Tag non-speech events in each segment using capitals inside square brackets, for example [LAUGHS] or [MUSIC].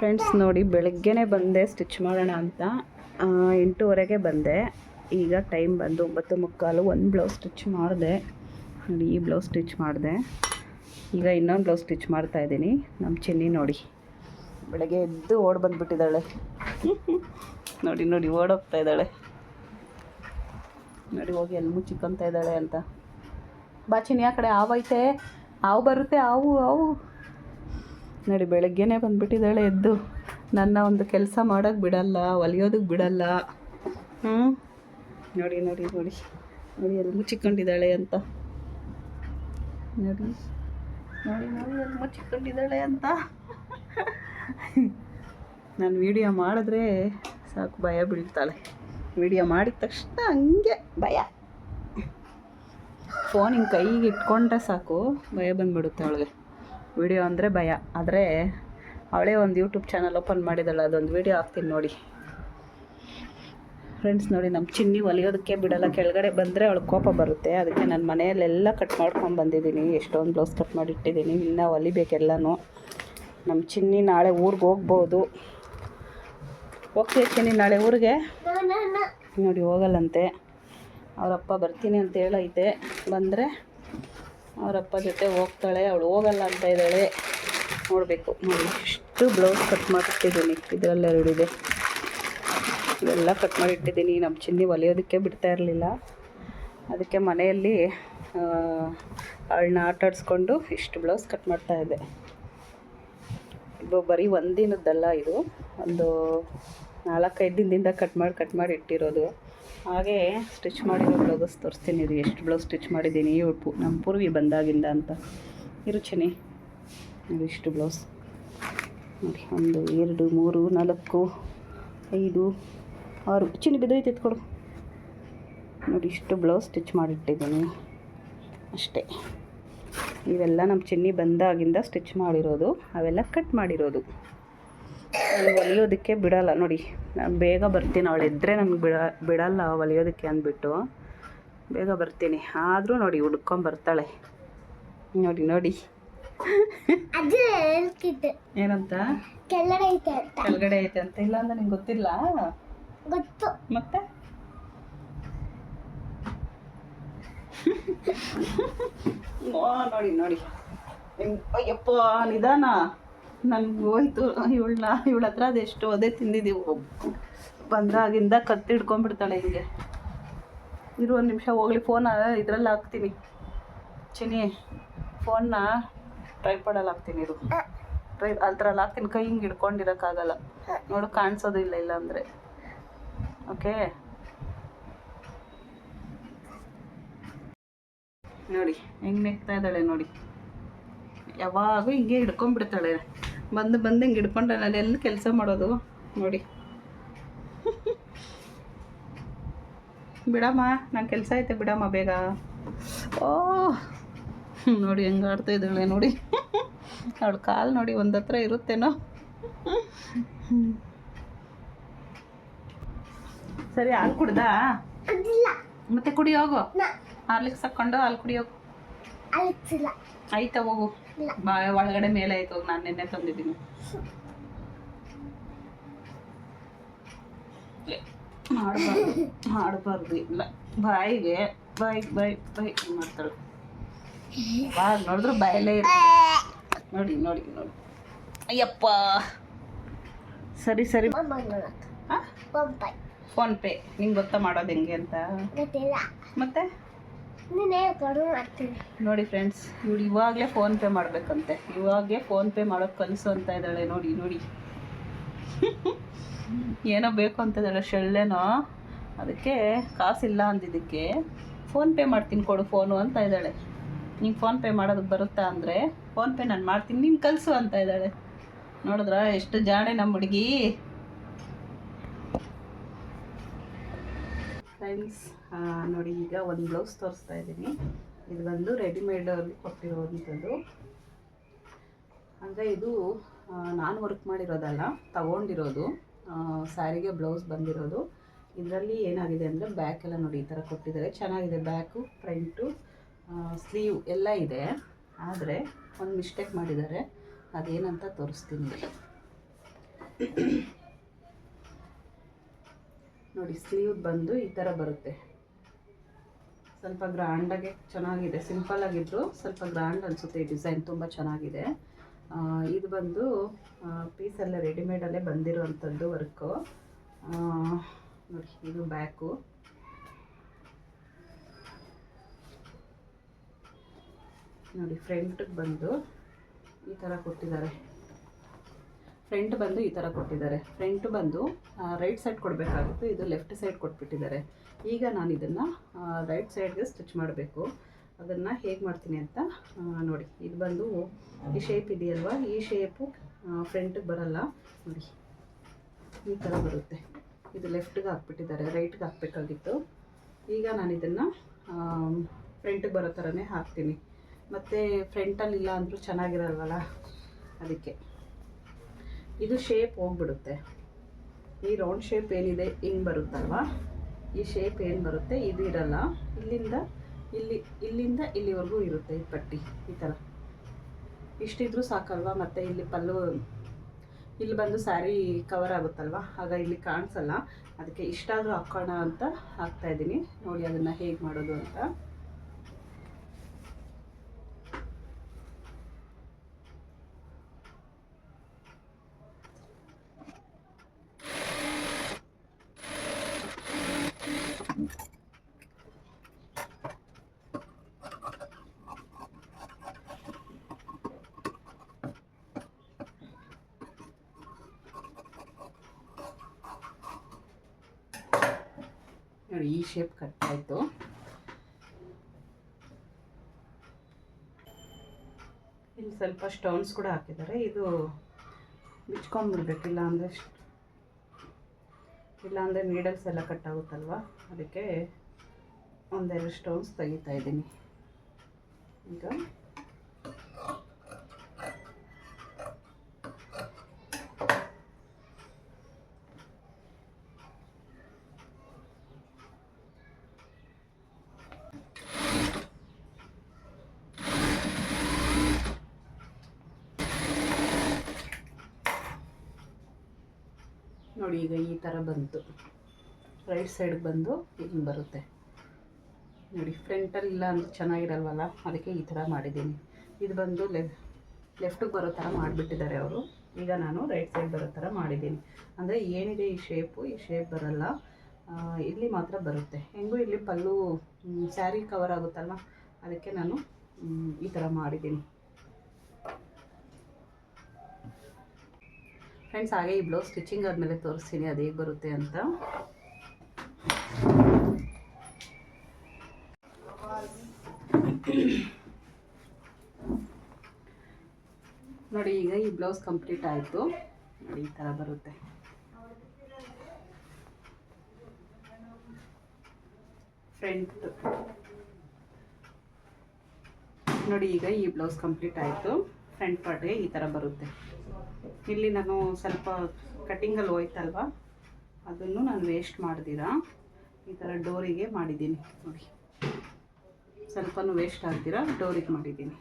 Friends ನೋಡಿ, ಬೆಳಗ್ಗೆನೇ ಬಂದೆ ಸ್ಟಿಚ್ ಮಾಡೋಣ ಅಂತ. ಎಂಟೂವರೆಗೆ ಬಂದೆ. ಈಗ ಟೈಮ್ ಬಂದು ಒಂಬತ್ತು ಮುಕ್ಕಾಲು. ಒಂದು ಬ್ಲೌಸ್ ಸ್ಟಿಚ್ ಮಾಡಿದೆ. ನೋಡಿ, ಈ ಬ್ಲೌಸ್ ಸ್ಟಿಚ್ ಮಾಡಿದೆ. ಈಗ ಇನ್ನೊಂದು ಬ್ಲೌಸ್ ಸ್ಟಿಚ್ ಮಾಡ್ತಾ ಇದ್ದೀನಿ. ನಮ್ಮ ಚಿನ್ನಿ ನೋಡಿ. ಬೆಳಗ್ಗೆ ಎದ್ದು ಓಡ್ ಬಂದುಬಿಟ್ಟಿದ್ದಾಳೆ. [LAUGHS] ನೋಡಿ ನೋಡಿ ಓಡೋಗ್ತಾ ಇದ್ದಾಳೆ. ನೋಡಿ, ಹೋಗಿ ಎಲ್ಲಿ ಮುಚ್ಚಿಕೊಂತ ಇದ್ದಾಳೆ ಅಂತ. ಬಾಚಿನಿ ಆ ಕಡೆ ಹಾವೈತೆ ಹಾವು ಬರುತ್ತೆ, ಹಾವು ಹಾವು. ನೋಡಿ ಬೆಳಗ್ಗೆನೇ ಬಂದುಬಿಟ್ಟಿದ್ದಾಳೆ ಎದ್ದು. ನನ್ನ ಒಂದು ಕೆಲಸ ಮಾಡೋಕ್ಕೆ ಬಿಡಲ್ಲ ಒಲಿಯೋದಕ್ಕೆ ಬಿಡಲ್ಲ. ಹ್ಞೂ ನೋಡಿ ನೋಡಿ ನೋಡಿ. ನೋಡಿ, ಎಲ್ಲಿ ಮುಚ್ಚಿಕೊಂಡಿದ್ದಾಳೆ ಅಂತ. ನೋಡಿ ನೋಡಿ ನೋಡಿ, ಎಲ್ಲಿ ಮುಚ್ಚಿಕೊಂಡಿದ್ದಾಳೆ ಅಂತ. ನಾನು ವಿಡಿಯೋ ಮಾಡಿದ್ರೆ ಸಾಕು, ಭಯ ಬೀಳ್ತಾಳೆ. ವಿಡಿಯೋ ಮಾಡಿದ ತಕ್ಷಣ ಹಂಗೆ ಭಯ. ಫೋನ್ ಹಿಂಗೆ ಕೈಗೆ ಇಟ್ಕೊಂಡ್ರೆ ಸಾಕು, ಭಯ ಬಂದ್ಬಿಡುತ್ತೆ ಅವಳಿಗೆ. ವಿಡಿಯೋ ಅಂದರೆ ಭಯ. ಆದರೆ ಅವಳೇ ಒಂದು ಯೂಟ್ಯೂಬ್ ಚಾನಲ್ ಓಪನ್ ಮಾಡಿದಾಳೆ, ಅದೊಂದು ವಿಡಿಯೋ ಹಾಕ್ತೀನಿ ನೋಡಿ. ಫ್ರೆಂಡ್ಸ್ ನೋಡಿ ನಮ್ಮ ಚಿನ್ನಿ ಒಲಿಯೋದಕ್ಕೆ ಬಿಡಲ್ಲ. ಕೆಳಗಡೆ ಬಂದರೆ ಅವಳು ಕೋಪ ಬರುತ್ತೆ. ಅದಕ್ಕೆ ನಾನು ಮನೆಯಲ್ಲೆಲ್ಲ ಕಟ್ ಮಾಡ್ಕೊಂಡು ಬಂದಿದ್ದೀನಿ. ಎಷ್ಟೊಂದು ಬ್ಲೌಸ್ ಕಟ್ ಮಾಡಿ ಇಟ್ಟಿದ್ದೀನಿ ಇನ್ನೂ ಹೊಲಿಬೇಕೆಲ್ಲನೂ ನಮ್ಮ ಚಿನ್ನಿ ನಾಳೆ ಊರಿಗೆ ಹೋಗ್ಬೋದು. ಹೋಗ್ತೀವಿ ಚಿನ್ನಿ ನಾಳೆ ಊರಿಗೆ? ನೋಡಿ, ಹೋಗಲ್ಲಂತೆ. ಅವರಪ್ಪ ಬರ್ತೀನಿ ಅಂತ ಹೇಳೈತೆ. ಬಂದರೆ ಅವರಪ್ಪ ಜೊತೆ ಹೋಗ್ತಾಳೆ, ಅವಳು ಹೋಗಲ್ಲ ಅಂತ ಇದ್ದಾಳೆ. ನೋಡಬೇಕು ನೋಡಿ ಇಷ್ಟು ಬ್ಲೌಸ್ ಕಟ್ ಮಾಡಿಟ್ಟಿದ್ದೀನಿ ಇದರಲ್ಲೆರಡಿದೆ ಇವೆಲ್ಲ ಕಟ್ ಮಾಡಿಟ್ಟಿದ್ದೀನಿ. ನಮ್ಮ ಚಿನ್ನಿ ಹೊಲಿಯೋದಕ್ಕೆ ಬಿಡ್ತಾ ಇರಲಿಲ್ಲ. ಅದಕ್ಕೆ ಮನೆಯಲ್ಲಿ ಅವಳನ್ನ ಆಟ ಆಡಿಸ್ಕೊಂಡು ಇಷ್ಟು ಬ್ಲೌಸ್ ಕಟ್ ಮಾಡ್ತಾ ಇದ್ದೆ. ಇದು ಬರೀ ಒಂದಿನದ್ದಲ್ಲ ಇದು. ಒಂದು ನಾಲ್ಕೈದು ದಿನದಿಂದ ಕಟ್ ಮಾಡಿ ಕಟ್ ಮಾಡಿ ಇಟ್ಟಿರೋದು. ಹಾಗೆ ಸ್ಟಿಚ್ ಮಾಡಿರೋ ಬ್ಲೌಸ್ ತೋರಿಸ್ತೀನಿ ಇದು. ಎಷ್ಟು ಬ್ಲೌಸ್ ಸ್ಟಿಚ್ ಮಾಡಿದ್ದೀನಿ? ಇವ್ಳು ಪು ನಮ್ಮ ಪೂರ್ವಿ ಬಂದಾಗಿಂದ ಅಂತ. ಇರುಚಿನಿ. ಇದು ಇಷ್ಟು ಬ್ಲೌಸ್ ನೋಡಿ, ಒಂದು, ಎರಡು, ಮೂರು, ನಾಲ್ಕು, ಐದು, ಆರು. ಚಿನಿ ಬಿದ್ದೈತೆ ಎತ್ಕೊಡು. ನೋಡಿ, ಇಷ್ಟು ಬ್ಲೌಸ್ ಸ್ಟಿಚ್ ಮಾಡಿಟ್ಟಿದ್ದೀನಿ. ಅಷ್ಟೇ. ಇವೆಲ್ಲ ನಮ್ಮ ಚಿನ್ನಿ ಬಂದಾಗಿಂದ ಸ್ಟಿಚ್ ಮಾಡಿರೋದು. ಅವೆಲ್ಲ ಕಟ್ ಮಾಡಿರೋದು. ನಾನು ಹೊಲಿಯೋದಕ್ಕೆ ಬಿಡಲ್ಲ. ನೋಡಿ ನಾನು ಬೇಗ ಬರ್ತೀನಿ. ಅವಳು ಇದ್ದರೆ ನನಗೆ ಬಿಡ ಬಿಡಲ್ಲ ಹೊಲಿಯೋದಕ್ಕೆ ಅಂದ್ಬಿಟ್ಟು. ಬೇಗ ಬರ್ತೀನಿ. ಆದರೂ ನೋಡಿ ಹುಡ್ಕೊಂಬರ್ತಾಳೆ ನೋಡಿ ನೋಡಿ. ಹೇಳ್ತಿದ್ದೆ. ಏನಂತ? ಕೆಳಗಡೆ ಐತೆ ಅಂತ. ಕೆಳಗಡೆ ಐತೆ ಅಂತ. ಇಲ್ಲ ಅಂದ್ರೆ ನಿಂಗೆ ಗೊತ್ತಿಲ್ಲ? ಗೊತ್ತು. ಮತ್ತೆ? ನೋಡಿ ನೋಡಿ. ಅಯ್ಯಪ್ಪ ನಿಧಾನ. ನನ್ಗೆ ಹೋಯ್ತು. ಇವಳನ್ನ ಇವಳ ಹತ್ರ ಅದೆಷ್ಟು ಅದೇ ತಿಂದಿದ್ದೀವಿ ಬಂದಾಗಿಂದ ಕತ್ತಿ ಹಿಡ್ಕೊಂಡ್ಬಿಡ್ತಾಳೆ ಹಿಂಗೆ. ಇರು ಒಂದು ನಿಮಿಷ ಹೋಗ್ಲಿ ಫೋನ್ ಇದ್ರಲ್ಲಿ ಹಾಕ್ತೀನಿ. ಚಿನಿ ಫೋನ್ನ ಟ್ರೈಪಾಡಲ್ಲಿ ಹಾಕ್ತೀನಿ ಇದು ಟ್ರೈ ಅದ್ರಲ್ಲಿ ಹಾಕ್ತೀನಿ. ಕೈ ಹಿಂಗೆ ಹಿಡ್ಕೊಂಡಿರೋಕ್ಕಾಗಲ್ಲ. ನೋಡು ಕಾಣಿಸೋದು ಇಲ್ಲ ಇಲ್ಲ ಅಂದರೆ. ಓಕೆ ನೋಡಿ, ಹೆಂಗೆ ನೆಕ್ತಾ ಇದ್ದಾಳೆ ನೋಡಿ. ಯಾವಾಗೂ ಹಿಂಗೆ ಹಿಡ್ಕೊಂಡ್ಬಿಡ್ತಾಳೆ. ಬಂದು ಬಂದು ಹಿಂಗೆ ಹಿಡ್ಕೊಂಡೆ ನಾನು ಎಲ್ಲಿ ಕೆಲಸ ಮಾಡೋದು? ನೋಡಿ. ಬಿಡಮ್ಮ ನಾನು ಕೆಲಸ ಐತೆ ಬಿಡಮ್ಮ ಬೇಗ. ಓ ನೋಡಿ ಹೆಂಗೆ ಆಡ್ತಾ ಇದ್ದಾಳೆ ನೋಡಿ. ಅವಳ ಕಾಲು ನೋಡಿ ಒಂದು ಹತ್ರ ಇರುತ್ತೇನೋ. ಸರಿ ಹಾಲು ಕುಡ್ದಾ? ಮತ್ತೆ ಕುಡಿ ಹೋಗು. ನಾ ಹಾರ್ಲಿಕ್ಸ್ ಹಾಕ್ಕೊಂಡು ಹಾಲು ಕುಡಿಯೋಗು ಆಯ್ತಾ ಹೋಗು. ಒಳಗಡೆ ಮೇಲೆ ಆಯ್ತು ನಾನು ನಿನ್ನೆ ತಂದಿದ್ದೀನಿ. ಮಾಡಬಾರ್ದು ಮಾಡಬಾರ್ದು ಇಲ್ಲ. ಬಾಯಿಗೆ ಬಾಯ್ ಬಾಯ್ ಬಾಯಿ ಮಾಡ್ತಾಳೆ. ಬಾ ನೋಡಿದ್ರು ಬಾಯಲ್ಲೇ ಇರುತ್ತೆ. ನೋಡಿ ನೋಡಿ ನೋಡಿ. ಅಯ್ಯಪ್ಪ. ಸರಿ ಸರಿ. Phone pay. ಫೋನ್ಪೇ ನಿಂಗೆ ಗೊತ್ತಾ ಮಾಡೋದು ಹೆಂಗೆ ಅಂತ? ಮತ್ತೆ? ನೋಡಿ ಫ್ರೆಂಡ್ಸ್ ಇವಳು ಇವಾಗಲೇ ಫೋನ್ಪೇ ಮಾಡಬೇಕಂತೆ. ಇವಾಗಲೇ ಫೋನ್ಪೇ ಮಾಡೋಕೆ ಕಲಿಸು ಅಂತ ಇದ್ದಾಳೆ, ನೋಡಿ ನೋಡಿ. [LAUGHS] ಏನೋ ಬೇಕು ಅಂತ ಇದ್ದಾಳೆ ಶೆಳ್ಳೆನೋ ಅದಕ್ಕೆ ಕಾಸಿಲ್ಲ ಅಂದಿದ್ದಕ್ಕೆ ಫೋನ್ಪೇ ಮಾಡ್ತೀನಿ ಕೊಡು ಫೋನು ಅಂತ ಇದ್ದಾಳೆ. ಫೋನ್ ಫೋನ್ಪೇ ಮಾಡೋದಕ್ಕೆ ಬರುತ್ತಾ ಅಂದರೆ ಫೋನ್ಪೇ ನಾನು ಮಾಡ್ತೀನಿ, ನೀನು ಕಲಿಸು ಅಂತ ಇದ್ದಾಳೆ. ನೋಡಿದ್ರ, ಎಷ್ಟು ಜಾಣೆ ನಮ್ಮ ಹುಡುಗಿ. ಫ್ರೆಂಡ್ಸ್ ನೋಡಿ, ಈಗ ಒಂದು ಬ್ಲೌಸ್ ತೋರಿಸ್ತಾ ಇದ್ದೀನಿ. ಇದು ಬಂದು ರೆಡಿಮೇಡ್ ಕೊಟ್ಟಿರುವಂಥದ್ದು. ಅಂದರೆ ಇದು ನಾನು ವರ್ಕ್ ಮಾಡಿರೋದಲ್ಲ, ತಗೊಂಡಿರೋದು. ಸ್ಯಾರಿಗೆ ಬ್ಲೌಸ್ ಬಂದಿರೋದು. ಇದರಲ್ಲಿ ಏನಾಗಿದೆ ಅಂದರೆ ಬ್ಯಾಕ್ ಎಲ್ಲ ನೋಡಿ, ಈ ಥರ ಕೊಟ್ಟಿದ್ದಾರೆ. ಚೆನ್ನಾಗಿದೆ ಬ್ಯಾಕು ಫ್ರಂಟು ಸ್ಲೀವ್ ಎಲ್ಲ ಇದೆ. ಆದರೆ ಒಂದು ಮಿಸ್ಟೇಕ್ ಮಾಡಿದ್ದಾರೆ. ಅದೇನಂತ ತೋರಿಸ್ತೀನಿ. ನೋಡಿ ಸ್ಲೀವ್ ಬಂದು ಈ ಥರ ಬರುತ್ತೆ. ಸ್ವಲ್ಪ ಗ್ರ್ಯಾಂಡಾಗೆ ಚೆನ್ನಾಗಿದೆ. ಸಿಂಪಲ್ ಆಗಿದ್ರು ಸ್ವಲ್ಪ ಗ್ರ್ಯಾಂಡ್ ಅನಿಸುತ್ತೆ ಈ ಡಿಸೈನ್ ತುಂಬ ಚೆನ್ನಾಗಿದೆ. ಇದು ಬಂದು ಪೀಸೆಲ್ಲ ರೆಡಿಮೇಡಲ್ಲೇ ಬಂದಿರುವಂಥದ್ದು ವರ್ಕು ನೋಡಿ, ಇದು ಬ್ಯಾಕು ನೋಡಿ ಫ್ರಂಟಿಗೆ ಬಂದು ಈ ಥರ ಕೊಟ್ಟಿದ್ದಾರೆ. ಫ್ರಂಟ್ ಬಂದು ಈ ಥರ ಕೊಟ್ಟಿದ್ದಾರೆ. ಫ್ರಂಟ್ ಬಂದು ರೈಟ್ ಸೈಡ್ ಕೊಡಬೇಕಾಗಿತ್ತು. ಇದು ಲೆಫ್ಟ್ ಸೈಡ್ ಕೊಟ್ಬಿಟ್ಟಿದ್ದಾರೆ. ಈಗ ನಾನು ಇದನ್ನು ರೈಟ್ ಸೈಡ್ಗೆ ಸ್ಟಿಚ್ ಮಾಡಬೇಕು. ಅದನ್ನು ಹೇಗೆ ಮಾಡ್ತೀನಿ ಅಂತ ನೋಡಿ. ಇದು ಬಂದು ಈ ಶೇಪ್ ಇದೆಯಲ್ವಾ? ಈ ಶೇಪು ಫ್ರಂಟಿಗೆ ಬರಲ್ಲ. ನೋಡಿ. ಈ ಥರ ಬರುತ್ತೆ. ಇದು ಲೆಫ್ಟಿಗೆ ಹಾಕ್ಬಿಟ್ಟಿದ್ದಾರೆ. ರೈಟ್ಗೆ ಹಾಕಬೇಕಾಗಿತ್ತು. ಈಗ ನಾನು ಇದನ್ನು ಫ್ರಂಟಿಗೆ ಬರೋ ಥರನೇ ಹಾಕ್ತೀನಿ. ಮತ್ತು ಫ್ರಂಟಲ್ಲಿ ಇಲ್ಲ ಅಂದರೂ ಚೆನ್ನಾಗಿರಲ್ವಲ್ಲ? ಅದಕ್ಕೆ. ಇದು ಶೇಪ್ ಹೋಗ್ಬಿಡುತ್ತೆ. ಈ ರೌಂಡ್ ಶೇಪ್ ಏನಿದೆ, ಹಿಂಗೆ ಬರುತ್ತಲ್ವ? ಈ ಶೇಪ್ ಏನು ಬರುತ್ತೆ? ಇದು ಇರಲ್ಲ. ಇಲ್ಲಿಂದ ಇಲ್ಲಿ, ಇಲ್ಲಿಂದ ಇಲ್ಲಿವರೆಗೂ ಇರುತ್ತೆ ಈ ಪಟ್ಟಿ, ಈ ಥರ ಇಷ್ಟಿದ್ರೂ ಸಾಕಲ್ವಾ? ಮತ್ತು ಇಲ್ಲಿ ಪಲ್ಲು, ಇಲ್ಲಿ ಬಂದು ಸ್ಯಾರಿ ಕವರ್ ಆಗುತ್ತಲ್ವ? ಆಗ ಇಲ್ಲಿ ಕಾಣಿಸಲ್ಲ. ಅದಕ್ಕೆ ಇಷ್ಟಾದರೂ ಹಾಕೋಣ ಅಂತ ಹಾಕ್ತಾಯಿದ್ದೀನಿ ನೋಡಿ ಅದನ್ನು ಹೇಗೆ ಮಾಡೋದು ಅಂತ. ಈ ಶೇಪ್ ಕಟ್ ಆಯಿತು. ಇಲ್ಲಿ ಸ್ವಲ್ಪ ಸ್ಟೋನ್ಸ್ ಕೂಡ ಹಾಕಿದ್ದಾರೆ. ಇದು ಬಿಚ್ಕೊಂಡ್ಬಿಡ್ಬೇಕು ಇಲ್ಲ ಅಂದರೆ ಇಲ್ಲ ಅಂದ್ರೆ ನೀಡಲ್ಸ್ ಎಲ್ಲ ಕಟ್ ಆಗುತ್ತಲ್ವ? ಅದಕ್ಕೆ ಒಂದೆರಡು ಸ್ಟೋನ್ಸ್ ತೆಗಿತಾ ಇದ್ದೀನಿ. ಈಗ ನೋಡಿ ಈಗ ಈ ಥರ ಬಂತು. ರೈಟ್ ಸೈಡ್ಗೆ ಬಂದು ಹಿಂಗೆ ಬರುತ್ತೆ. ನೋಡಿ ಫ್ರಂಟಲ್ಲಿ ಇಲ್ಲ ಅಂದ್ರೆ ಚೆನ್ನಾಗಿರಲ್ವಲ್ಲ? ಅದಕ್ಕೆ ಈ ಥರ ಮಾಡಿದ್ದೀನಿ. ಇದು ಬಂದು ಲೆ ಲೆಫ್ಟಿಗೆ ಬರೋ ಥರ ಮಾಡಿಬಿಟ್ಟಿದ್ದಾರೆ ಅವರು. ಈಗ ನಾನು ರೈಟ್ ಸೈಡ್ ಬರೋ ಥರ ಮಾಡಿದ್ದೀನಿ. ಅಂದರೆ ಏನಿದೆ ಈ ಶೇಪು ಈ ಶೇಪ್ ಬರಲ್ಲ. ಇಲ್ಲಿ ಮಾತ್ರ ಬರುತ್ತೆ. ಹೆಂಗೂ ಇಲ್ಲಿ ಪಲ್ಲು ಸ್ಯಾರಿ ಕವರ್ ಆಗುತ್ತಲ್ಲ ಅದಕ್ಕೆ ನಾನು ಈ ಥರ ಮಾಡಿದ್ದೀನಿ. ಫ್ರೆಂಡ್ಸ್ ಹಾಗೆ ಈ ಬ್ಲೌಸ್ ಸ್ಟಿಚಿಂಗ್ ಆದಮೇಲೆ ತೋರಿಸ್ತೀನಿ, ಅದು ಹೇಗೆ ಬರುತ್ತೆ ಅಂತ. ನೋಡಿ, ಈಗ ಈ ಬ್ಲೌಸ್ ಕಂಪ್ಲೀಟ್ ಆಯಿತು. ನೋಡಿ, ಈ ಥರ ಬರುತ್ತೆ. ಫ್ರಂಟ್ ನೋಡಿ, ಈಗ ಈ ಬ್ಲೌಸ್ ಕಂಪ್ಲೀಟ್ ಆಯಿತು. ಫ್ರಂಟ್ ಪಾರ್ಟ್ಗೆ ಈ ಥರ ಬರುತ್ತೆ. ಇಲ್ಲಿ ನಾನು ಸ್ವಲ್ಪ ಕಟ್ಟಿಂಗಲ್ಲಿ ಹೋಯ್ತಲ್ವ? ಅದನ್ನು ನಾನು ವೇಸ್ಟ್ ಮಾಡ್ದಿರಾ? ಈ ಥರ ಡೋರಿಗೆ ಮಾಡಿದ್ದೀನಿ. ನೋಡಿ. ಸ್ವಲ್ಪನೂ ವೇಸ್ಟ್ ಆಗ್ದಿರ, ಡೋರಿಗೆ ಮಾಡಿದ್ದೀನಿ.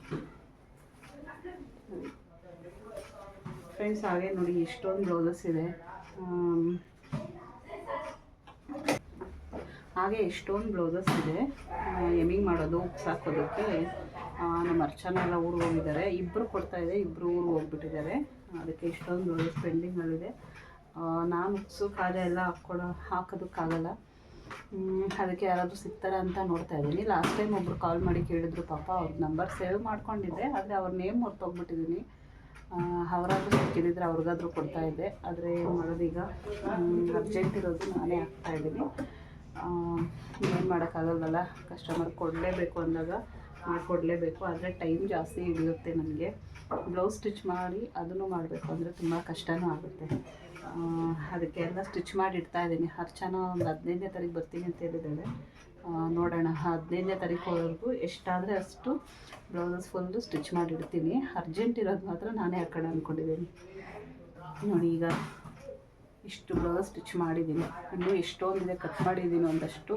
ಫ್ರೆಂಡ್ಸ್ ಹಾಗೆ ನೋಡಿ, ಎಷ್ಟೊಂದು ಬ್ಲೌಸಸ್ ಇದೆ. ಹಾಗೆ ಎಷ್ಟೊಂದು ಬ್ಲೌಸಸ್ ಇದೆ. ಎಮಿಂಗ್ ಮಾಡೋದು ಉಪ್ಸ್ ಹಾಕೋದಕ್ಕೆ ನಮ್ಮ ಅರ್ಚನೆಲ್ಲ ಊರಿಗೆ ಹೋಗಿದ್ದಾರೆ. ಇಬ್ಬರು ಕೊಡ್ತಾಯಿದೆ ಇಬ್ಬರು ಊರಿಗೆ ಹೋಗ್ಬಿಟ್ಟಿದ್ದಾರೆ. ಅದಕ್ಕೆ ಇಷ್ಟೊಂದು ಬ್ಲೌಸಸ್ ಪೆಂಡಿಂಗ್ಗಳಿದೆ ನಾನು ಉಪ್ಸು ಕಾಜ ಎಲ್ಲ ಹಾಕ್ಕೊಡೋ ಹಾಕೋದಕ್ಕಾಗಲ್ಲ. ಅದಕ್ಕೆ ಯಾರಾದರೂ ಸಿಗ್ತಾರ ಅಂತ ನೋಡ್ತಾ ಇದ್ದೀನಿ. ಲಾಸ್ಟ್ ಟೈಮ್ ಒಬ್ರು ಕಾಲ್ ಮಾಡಿ ಕೇಳಿದ್ರು ಪಾಪ, ಅವ್ರ ನಂಬರ್ ಸೇವ್ ಮಾಡ್ಕೊಂಡಿದ್ದೆ, ಆದರೆ ಅವ್ರ ನೇಮ್ ಹೊರ್ತೋಗ್ಬಿಟ್ಟಿದ್ದೀನಿ ಅವರಾದರೂ ಸಿಕ್ಕಿದ್ರೆ ಅವ್ರಿಗಾದರೂ ಕೊಡ್ತಾ ಇದ್ದೆ. ಆದರೆ ಏನು ಮಾಡೋದೀಗ ಅರ್ಜೆಂಟ್ ಇರೋದು ನಾನೇ ಹಾಕ್ತಾ ಇದ್ದೀನಿ. ಏನು ಮಾಡೋಕ್ಕಾಗಲ್ವಲ್ಲ? ಕಸ್ಟಮರ್ ಕೊಡಲೇಬೇಕು ಅಂದಾಗ. ಮಾಡಿಕೊಡ್ಲೇಬೇಕು. ಆದರೆ ಟೈಮ್ ಜಾಸ್ತಿ ಹಿಡಿಯುತ್ತೆ ನನಗೆ ಬ್ಲೌಸ್ ಸ್ಟಿಚ್ ಮಾಡಿ ಅದನ್ನು ಮಾಡಬೇಕು. ಅಂದರೆ ತುಂಬ ಕಷ್ಟನೂ ಆಗುತ್ತೆ. ಅದಕ್ಕೆ ಎಲ್ಲ ಸ್ಟಿಚ್ ಮಾಡಿ ಇಡ್ತಾ ಇದ್ದೀನಿ. ಹರ್ಚನ ಒಂದು ಹದಿನೈದನೇ ತಾರೀಕು ಬರ್ತೀನಿ ಅಂತ ಹೇಳಿದ್ದಾಳೆ. ನೋಡೋಣ. ಹದಿನೈದನೇ ತಾರೀಕುವರೆಗೂ ಎಷ್ಟಾದರೆ ಅಷ್ಟು ಬ್ಲೌಸಸ್ ಫುಲ್ಲು ಸ್ಟಿಚ್ ಮಾಡಿ ಇಡ್ತೀನಿ. ಅರ್ಜೆಂಟ್ ಇರೋದು ಮಾತ್ರ ನಾನೇ ಹಾಕೋಣ ಅಂದ್ಕೊಂಡಿದ್ದೀನಿ ನೋಡಿ ಈಗ ಇಷ್ಟು ಬ್ಲೌಸ್ ಸ್ಟಿಚ್ ಮಾಡಿದ್ದೀನಿ. ಇನ್ನೂ ಎಷ್ಟೊಂದಿದೆ? ಕಟ್ ಮಾಡಿದ್ದೀನಿ ಒಂದಷ್ಟು.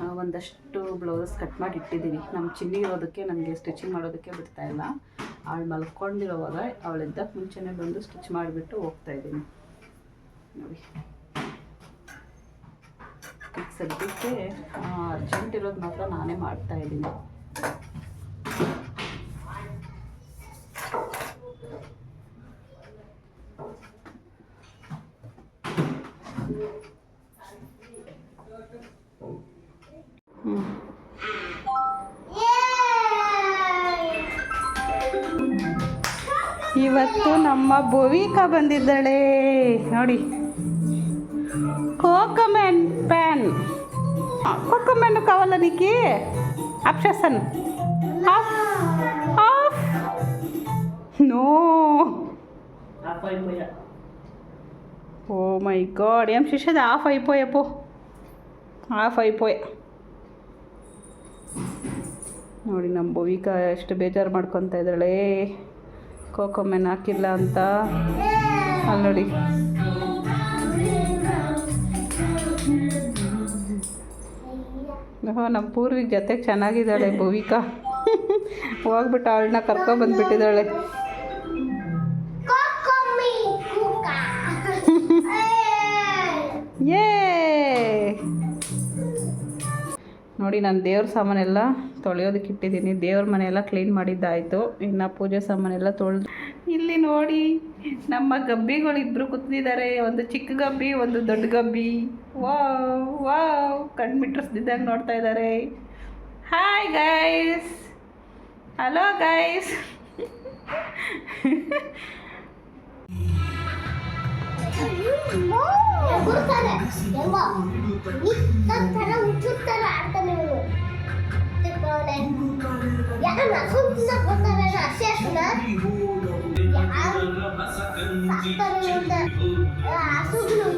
ಒಂದಷ್ಟು ಬ್ಲೌಸ್ ಕಟ್ ಮಾಡಿ ಇಟ್ಟಿದ್ದೀನಿ. ನಮ್ಮ ಚಿನ್ನಿ ಇರೋದಕ್ಕೆ ನನಗೆ ಸ್ಟಿಚಿಂಗ್ ಮಾಡೋದಕ್ಕೆ ಬಿಡ್ತಾ ಇಲ್ಲ. ಅವಳು ಮಲ್ಕೊಂಡಿರೋವಾಗ ಅವಳಿದ್ದ ಮುಂಚೆನೆ ಬಂದು ಸ್ಟಿಚ್ ಮಾಡಿಬಿಟ್ಟು ಹೋಗ್ತಾ ಇದ್ದೀನಿ. ನೋಡಿ. ಈಗ ಸದ್ಯಕ್ಕೆ ಅರ್ಜೆಂಟ್ ಇರೋದು ಮಾತ್ರ ನಾನೇ ಮಾಡ್ತಾ ಭುವಿಕಾ ಬಂದಿದ್ದಾಳೆ ನೋಡಿ కోకమెన్ పెన్ కోకమెన్ కావాలా నీకు ఆఫ్ చేస్తాను off off no oh my God ఏం చేసేది ఆఫ్ అయిపోయా పో ಆಫ್ అయిపోయಾ ನೋಡಿ ನಮ್ಮ ಭವಿಕ ಎಷ್ಟು ಬೇಜಾರು ಮಾಡ್ಕೊತ ಇದ್ದಾಳೆ ಕೋಕೊಮೆನ್ ಹಾಕಿಲ್ಲ ಅಂತ. ಅಲ್ಲಿ ನೋಡಿ. ಓಹೋ ನಮ್ಮ ಪೂರ್ವಿಗೆ ಜೊತೆಗೆ ಚೆನ್ನಾಗಿದ್ದಾಳೆ ಭೂವಿಕಾ. ಹೋಗ್ಬಿಟ್ಟು ಅವಳನ್ನ ಕರ್ಕೊಬಂದ್ಬಿಟ್ಟಿದ್ದಾಳೆ ನೋಡಿ, ನಾನು ದೇವ್ರ ಸಾಮಾನೆಲ್ಲ ತೊಳೆಯೋದಕ್ಕೆ ಇಟ್ಟಿದ್ದೀನಿ. ದೇವ್ರ ಮನೆಯೆಲ್ಲ ಕ್ಲೀನ್ ಮಾಡಿದ್ದಾಯಿತು. ಇನ್ನು ಪೂಜೆ ಸಾಮಾನೆಲ್ಲ ತೊಳೆದು ಇಲ್ಲಿ ನೋಡಿ, ನಮ್ಮ ಗಬ್ಬಿಗಳಿಬ್ರು ಕೂತಿದ್ದಾರೆ. ಒಂದು ಚಿಕ್ಕ ಗಬ್ಬಿ ಒಂದು ದೊಡ್ಡ ಗಬ್ಬಿ ವಾವ್ ವಾವ್. ಕಣ್ಣು ಮಿಟ್ರಿಸ್ದಿದ್ದಂಗೆ ನೋಡ್ತಾ ಇದ್ದಾರೆ. ಹಾಯ್ ಗೈಸ್ ಹಲೋ ಗೈಸ್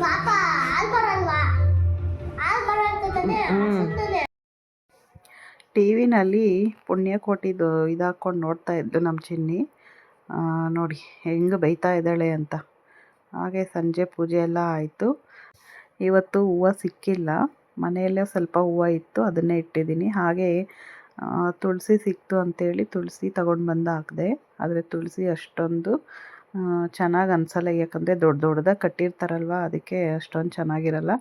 ಪಾಪ ಹಾಲ್ ಬರಲ್ವಾ ಟಿ ವಿನಲ್ಲಿ ಪುಣ್ಯಕೋಟಿದು ಇದಾಕೊಂಡು ನೋಡ್ತಾ ಇದ್ದು ನಮ್ಮ ಚಿನ್ನಿ. ನೋಡಿ, ಹೆಂಗೆ ಬೈತಾ ಇದ್ದಾಳೆ ಅಂತ. ಹಾಗೆ ಸಂಜೆ ಪೂಜೆ ಎಲ್ಲ ಆಯಿತು. ಇವತ್ತು ಹೂವು ಸಿಕ್ಕಿಲ್ಲ. ಮನೆಯಲ್ಲೇ ಸ್ವಲ್ಪ ಹೂವು ಇತ್ತು, ಅದನ್ನೇ ಇಟ್ಟಿದ್ದೀನಿ. ಹಾಗೆ ತುಳಸಿ ಸಿಕ್ತು ಅಂತೇಳಿ ತುಳಸಿ ತಗೊಂಡು ಬಂದು ಹಾಕಿದೆ ಆದರೆ ತುಳಸಿ ಅಷ್ಟೊಂದು ಚೆನ್ನಾಗಿ ಅನಿಸಲ್ಲ. ಯಾಕಂದರೆ ದೊಡ್ಡ ದೊಡ್ಡದಾಗಿ ಕಟ್ಟಿರ್ತಾರಲ್ವ, ಅದಕ್ಕೆ ಅಷ್ಟೊಂದು ಚೆನ್ನಾಗಿರಲ್ಲ.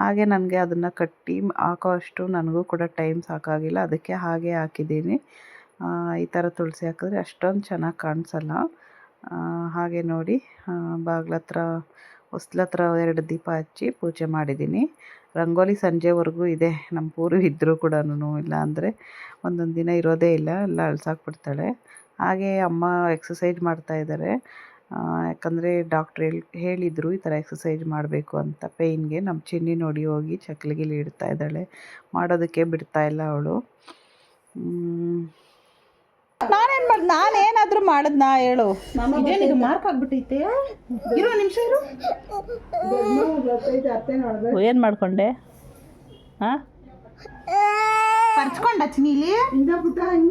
ಹಾಗೆ ನನಗೆ ಅದನ್ನು ಕಟ್ಟಿ ಹಾಕೋ ಅಷ್ಟು ನನಗೂ ಕೂಡ ಟೈಮ್ ಸಾಕಾಗಿಲ್ಲ. ಅದಕ್ಕೆ ಹಾಗೆ ಹಾಕಿದ್ದೀನಿ. ಈ ಥರ ತುಳಸಿ ಹಾಕಿದ್ರೆ ಅಷ್ಟೊಂದು ಚೆನ್ನಾಗಿ ಕಾಣಿಸಲ್ಲ. ಹಾಗೆ ನೋಡಿ ಬಾಗ್ಲ ಹತ್ರ ಹೊಸ್ಲ ಹತ್ರ ಎರಡು ದೀಪ ಹಚ್ಚಿ ಪೂಜೆ ಮಾಡಿದ್ದೀನಿ. ರಂಗೋಲಿ ಸಂಜೆವರೆಗೂ ಇದೆ, ನಮ್ಮ ಪೂರ್ವ ಇದ್ದರೂ ಕೂಡ ಇಲ್ಲ ಅಂದರೆ ಒಂದೊಂದು ದಿನ ಇರೋದೇ ಇಲ್ಲ, ಎಲ್ಲ ಅಳ್ಸಾಕ್ಬಿಡ್ತಾಳೆ. ಹಾಗೆ ಅಮ್ಮ ಎಕ್ಸಸೈಜ್ ಮಾಡ್ತಾ ಇದ್ದಾರೆ. ಯಾಕಂದರೆ ಡಾಕ್ಟ್ರ್ ಹೇಳಿ, ಹೇಳಿದರು ಈ ಥರ ಎಕ್ಸಸೈಜ್ ಮಾಡಬೇಕು ಅಂತ. ಪೇಯ್ನ್ಗೆ ನಮ್ಮ ಚಿನ್ನಿ ನೋಡಿ ಹೋಗಿ ಚಕ್ಲಿಗಿಲಿ ಇಡ್ತಾ ಇದ್ದಾಳೆ. ಮಾಡೋದಕ್ಕೆ ಬಿಡ್ತಾ ಇಲ್ಲ ಅವಳು. ನಾನೇನು ಮಾಡ್ ನಾನೇನಾದ್ರೂ ಮಾಡದ್ನ ಹೇಳು. ಇದೇನಿದು ಮಾರ್ಕ್ ಆಗ್ಬಿಟ್ಟೈತೆ ಇರೋ ನಿಮಿಷ ಇರು. ಏನ್ ಮಾಡ್ಕೊಂಡೆ? ಹಾಂ? ಪರ್ಚ್ಕೊಂಡ ಚಿನಿಲಿ?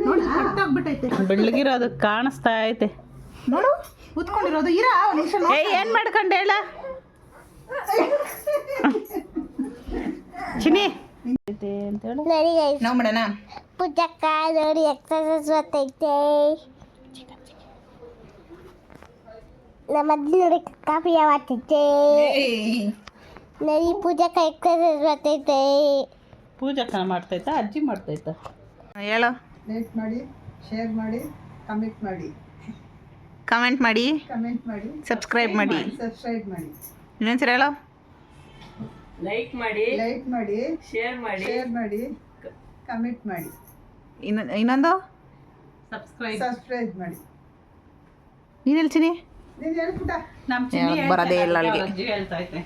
ನೋಡಿ ಕಟ್ಟಾಗ್ಬಿಟ್ಟೈತೆ. ಬೆಳ್ಳಗಿರೋದು ಕಾಣಿಸ್ತಾ ಐತೆ. ನೋಡು ಉತ್ಕೊಂಡಿರೋದು. ಇರ ಒಂದ್ ನಿಮಿಷ ಏ ಏನು ಮಾಡ್ಕೊಂಡೆ ಹೇಳ? ಚಿನಿ. ಅಂತ ಹೇಳು ನೋಡಿ ನಾವು ಮಾಡೋಣ? ಪೂಜಕ್ಕ ನೋಡಿ ಎಕ್ಸಸೈಸ್ ಬರ್ತೈತೆ ನಮ್ಮ ಅಜ್ಜಿ ನೋಡಿ ಕಾಫಿ ಯಾವತ್ತೈತೆ ನೋಡಿ ಪೂಜಕ್ಕ ಎಕ್ಸಸೈಸ್ ಬರ್ತೈತೆ ಪೂಜಾ ಮಾಡ್ತೈತಾ ಅಜ್ಜಿ ಮಾಡ್ತೈತಾ? ಹೇಳೋ. ಲೈಕ್ ಮಾಡಿ ಶೇರ್ ಮಾಡಿ ಕಮೆಂಟ್ ಮಾಡಿ. ಕಮೆಂಟ್ ಮಾಡಿ. ಕಮೆಂಟ್ ಮಾಡಿ. ಸಬ್ಸ್ಕ್ರೈಬ್ ಮಾಡಿ. ಸಬ್ಸ್ಕ್ರೈಬ್ ಮಾಡಿ. ಇನ್ನೊಂದ್ಸರಿ ಮಾಡಿ. ಲೈಕ್ ಮಾಡಿ ಶೇರ್ ಮಾಡಿ ಶೇರ್ ಮಾಡಿ ಕಮೆಂಟ್ ಮಾಡಿ. ಇನ್ನು ಇನ್ನೊಂದು? ಸಬ್ಸ್ಕ್ರೈಬ್ ಸಬ್ಸ್ಕ್ರೈಬ್ ಮಾಡಿ. ನೀನು ಹೇಳ್ತೀನಿ ನೀನು ಹೇಳ್ಬಿಟ್ಟ ನಮ್ಮ ಹೇಳಕ್ ಬರೋದೇ ಇಲ್ಲ ಅವಳಿಗೆ. ಅಜ್ಜಿ ಹೇಳ್ತಾ ಐತೆ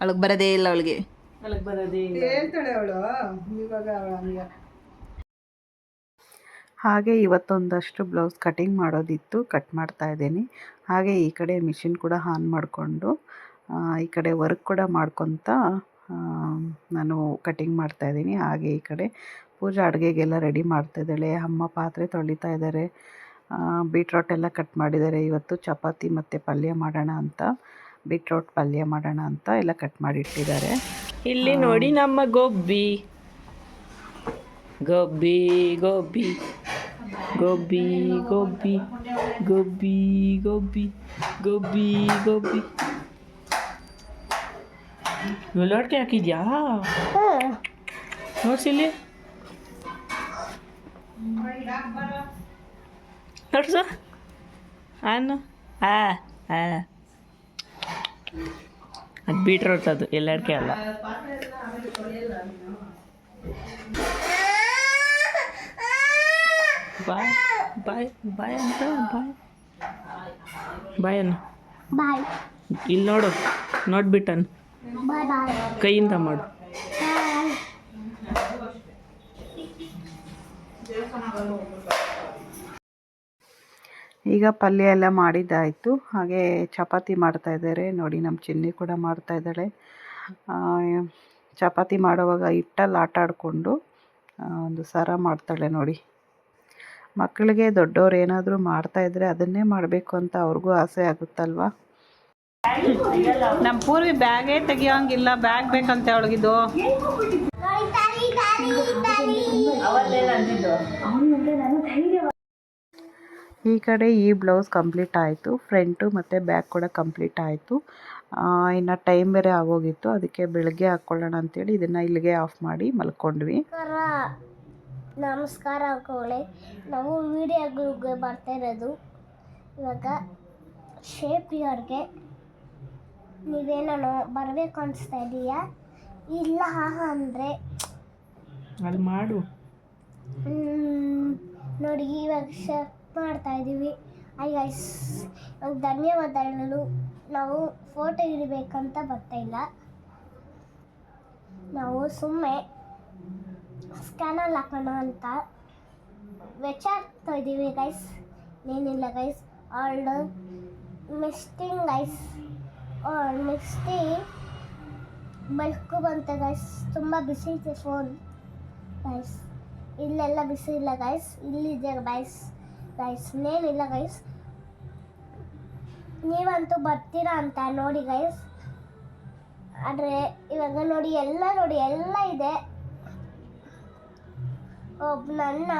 ಅವಳಿಗೆ ಬರೋದೇ ಇಲ್ಲ ಅವಳಿಗೆ. ಅಲ್ಲಿಗೆ ಬರೋದೇ ಹೇಳ್ತಾಳೆ ಅವಳು. ಇವಾಗ ಅವಳು ಹಾಗೆ. ಇವತ್ತೊಂದಷ್ಟು ಬ್ಲೌಸ್ ಕಟಿಂಗ್ ಮಾಡೋದಿತ್ತು ಕಟ್ ಮಾಡ್ತಾ ಇದ್ದೀನಿ. ಹಾಗೆ ಈ ಕಡೆ ಮಿಷಿನ್ ಕೂಡ ಆನ್ ಮಾಡಿಕೊಂಡು ಈ ಕಡೆ ವರ್ಕ್ ಕೂಡ ಮಾಡ್ಕೊತ ನಾನು ಕಟಿಂಗ್ ಮಾಡ್ತಾ ಇದ್ದೀನಿ. ಹಾಗೆ ಈ ಕಡೆ ಪೂಜಾ ಅಡುಗೆಗೆಲ್ಲ ರೆಡಿ ಮಾಡ್ತಾ ಇದ್ದಾಳೆ. ಅಮ್ಮ ಪಾತ್ರೆ ತೊಳಿತಾ ಇದ್ದಾರೆ. ಬೀಟ್ರೋಟ್ ಎಲ್ಲ ಕಟ್ ಮಾಡಿದ್ದಾರೆ. ಇವತ್ತು ಚಪಾತಿ ಮತ್ತು ಪಲ್ಯ ಮಾಡೋಣ ಅಂತ. ಬೀಟ್ರೋಟ್ ಪಲ್ಯ ಮಾಡೋಣ ಅಂತ ಎಲ್ಲ ಕಟ್ ಮಾಡಿ ಇಟ್ಟಿದ್ದಾರೆ ಇಲ್ಲಿ ನೋಡಿ ನಮ್ಮ ಗೊಬ್ಬಿ ಗೊಬ್ಬಿ ಗೊಬ್ಬಿ ಗೋಬಿ ಗೋಬಿ ಗೋಬಿ ಗೋಬಿ ಗೋಬಿ ಗೋಬಿ. ಲೋಡ್ಕೆ ಹಾಕಿದ್ಯಾ? ನೋಡ್ಸಿಲ್ಲಿ? ನೋಡ್ಸು ಅನ್ನು ಆ ಆ ಅದು ಬೀಟ್ರೋಟ್ ಅದು ಎಲ್ಲಡ್ಕೆ ಅಲ್ಲ. ಬಾಯ್ ಬಾಯ್ ಬಾಯ್ ಅಂತ ಬಾಯ್. ಬಾಯ್ ಅನ್ನು. ಬಾಯ್. ಇಲ್ಲಿ ನೋಡು ನೋಡ್ಬಿಟ್ಟನು. ಕೈಯಿಂದ ಮಾಡು. ಈಗ ಪಲ್ಯ ಎಲ್ಲ ಮಾಡಿದ್ದಾಯಿತು. ಹಾಗೆ ಚಪಾತಿ ಮಾಡ್ತಾ ಇದ್ದಾರೆ. ನೋಡಿ ನಮ್ಮ ಚಿನ್ನಿ ಕೂಡ ಮಾಡ್ತಾ ಇದ್ದಾಳೆ. ಚಪಾತಿ ಮಾಡುವಾಗ ಹಿಟ್ಟಲ್ಲಿ ಆಟ ಆಡಿಕೊಂಡು ಒಂದು ಸರ ಮಾಡ್ತಾಳೆ ನೋಡಿ. ಮಕ್ಕಳಿಗೆ ದೊಡ್ಡವ್ರು ಏನಾದರೂ ಮಾಡ್ತಾಯಿದ್ರೆ ಅದನ್ನೇ ಮಾಡಬೇಕು ಅಂತ ಅವ್ರಿಗೂ ಆಸೆ ಆಗುತ್ತಲ್ವಾ? ನಮ್ಮ ಪೂರ್ವಿ ಬ್ಯಾಗೇ ತೆಗಿಯೋಂಗಿಲ್ಲ. ಬ್ಯಾಗ್ ಬೇಕಂತೆ ಅವಳಿಗಿದು. ಈ ಕಡೆ ಈ ಬ್ಲೌಸ್ ಕಂಪ್ಲೀಟ್ ಆಯಿತು. ಫ್ರಂಟು ಮತ್ತು ಬ್ಯಾಕ್ ಕೂಡ ಕಂಪ್ಲೀಟ್ ಆಯಿತು. ಇನ್ನು ಟೈಮ್ ಬೇರೆ ಆಗೋಗಿತ್ತು. ಅದಕ್ಕೆ ಬೆಳಗ್ಗೆ ಹಾಕ್ಕೊಳ್ಳೋಣ ಅಂತೇಳಿ ಇದನ್ನು ಇಲ್ಲಿಗೆ ಆಫ್ ಮಾಡಿ ಮಲ್ಕೊಂಡ್ವಿ. ನಮಸ್ಕಾರ. ಹಾಕೊಳ್ಳಿ ನಾವು ವಿಡಿಯೋಗಳಿಗೆ ಬರ್ತಾ ಇರೋದು. ಇವಾಗ ಶೇಪ್ ಇಯರ್ಗೆ ನೀವೇನೋ ಬರಬೇಕು ಅನಿಸ್ತಾ ಇದೆಯಾ? ಇಲ್ಲ ಅಂದರೆ ಅಲ್ಲಿ ಮಾಡು. ನೋಡಿ, ಇವಾಗ ಶೇಪ್ ಮಾಡ್ತಾ ಇದ್ದೀವಿ ಐ ಗೈಸ್ ಇವಾಗ ಧನ್ಯವಾದ ಹೇಳಲು ನಾವು ಫೋಟೋ ಬರ್ತಾ ಇಲ್ಲ. ನಾವು ಸುಮ್ಮನೆ ಸ್ಕ್ಯಾನಲ್ಲಿ ಹಾಕೋಣ ಅಂತ ವಿಚಾರಿಸ್ತಾ ಇದ್ದೀವಿ ಗೈಸ್ ಏನಿಲ್ಲ ಗೈಸ್ ಆಲ್ಡ್ ಮಿಸ್ಟಿಂಗ್ ಗೈಸ್ ಆಲ್ ಮಿಸ್ಟಿ ಬೆಳಕು ಬಂತೆ ಗೈಸ್ ತುಂಬ ಬಿಸಿ ಇದೆ ಫೋನ್ ಗೈಸ್ ಇಲ್ಲೆಲ್ಲ ಬಿಸಿ ಇಲ್ಲ ಗೈಸ್ ಇಲ್ಲಿದೆ ಗೈಸ್ ಗೈಸ್ ಇನ್ನೇನಿಲ್ಲ ಗೈಸ್ ನೀವಂತೂ ಬರ್ತೀರಾ ಅಂತ ನೋಡಿ ಗೈಸ್ ಆದರೆ ಇವಾಗ ನೋಡಿ ಎಲ್ಲ ನೋಡಿ ಎಲ್ಲ ಇದೆ. ಒಬ್ಬ ನನ್ನ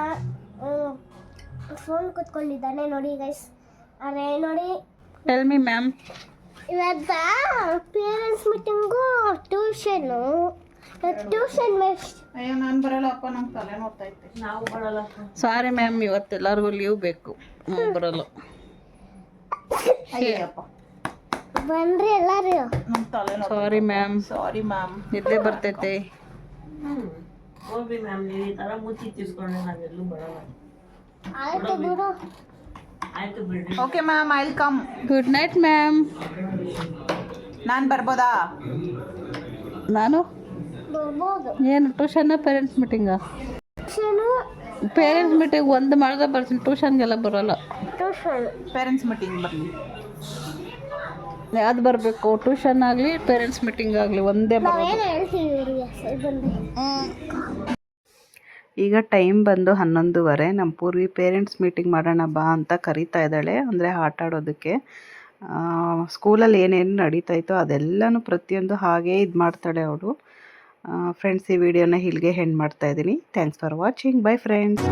ಫೋನ್ ಕೂತ್ಕೊಂಡಿದ್ದಾನೆ ನೋಡಿ ಗೈಸ್ ಅರೆ ನೋಡಿ. ಟೆಲ್ ಮಿ ಮ್ಯಾಮ್ ಇವಾಗ ಪೇರೆಂಟ್ಸ್ ಮೀಟಿಂಗು ಟ್ಯೂಷನು ಟ್ಯೂಷನ್ ಅಯ್ಯೋ ನಾನು ಬರಲ್ಲಪ್ಪ ನಂಗೆ ತಲೆ ನೋಡ್ತೈತೆ ಸಾರಿ ಮ್ಯಾಮ್ ಇವತ್ತೆಲ್ಲರಿಗೂ ಲೀವ್ ಬೇಕು. ಬರಲ್ಲ. ಅಯ್ಯಪ್ಪ ಬನ್ರಿ ಎಲ್ಲರೂ? ನಂಗೆ ತಲೆ ಸಾರಿ ಮ್ಯಾಮ್ ಸಾರಿ ಮ್ಯಾಮ್ ನಿದ್ದೆ ಬರ್ತೈತೆ. ಆಯ್ತು ಬಿಡು. Okay ma'am I will come good night ma'am ನಾನು ಬರ್ಬೋದಾ? ನಾನು? ಬರ್ಬೋದು ಏನು ಟ್ಯೂಷನ್ ಪೇರೆಂಟ್ಸ್ ಮೀಟಿಂಗಾ ಟ್ಯೂಷನು ಪೇರೆಂಟ್ಸ್ ಮೀಟಿಂಗ್ ಒಂದು ಮಾಡಿದ್ರೆ ಬರ್ತೀನಿ ಟ್ಯೂಷನ್ಗೆಲ್ಲ ಬರೋಲ್ಲ. ಟ್ಯೂಷನ್ ಪೇರೆಂಟ್ಸ್ ಮೀಟಿಂಗ್ ಬರಲಿ. ಯಾವ್ದು ಬರಬೇಕು ಟ್ಯೂಷನ್ ಆಗಲಿ ಪೇರೆಂಟ್ಸ್ ಮೀಟಿಂಗ್ ಆಗಲಿ ಒಂದೇ ಬರೋದು. ನಾವೇನು ಹೇಳ್ತೀವಿ ಇವ್ರಿಗೆ ಬಂದು ಈಗ ಟೈಮ್ ಬಂದು ಹನ್ನೊಂದುವರೆ ನಮ್ಮ ಪೂರ್ವಿ ಪೇರೆಂಟ್ಸ್ ಮೀಟಿಂಗ್ ಮಾಡೋಣ ಬಾ ಅಂತ ಕರಿತಾ ಇದ್ದಾಳೆ ಅಂದರೆ ಆಟ ಆಡೋದಕ್ಕೆ. ಸ್ಕೂಲಲ್ಲಿ ಏನೇನು ನಡೀತಾ ಇತ್ತೋ ಅದೆಲ್ಲನೂ ಪ್ರತಿಯೊಂದು ಹಾಗೇ ಇದು ಮಾಡ್ತಾಳೆ ಅವಳು. ಫ್ರೆಂಡ್ಸ್ ಈ ವಿಡಿಯೋನ ಇಲ್ಲಿಗೆ ಹೆಂಡ್ ಮಾಡ್ತಾ ಇದ್ದೀನಿ. Thanks for watching bye friends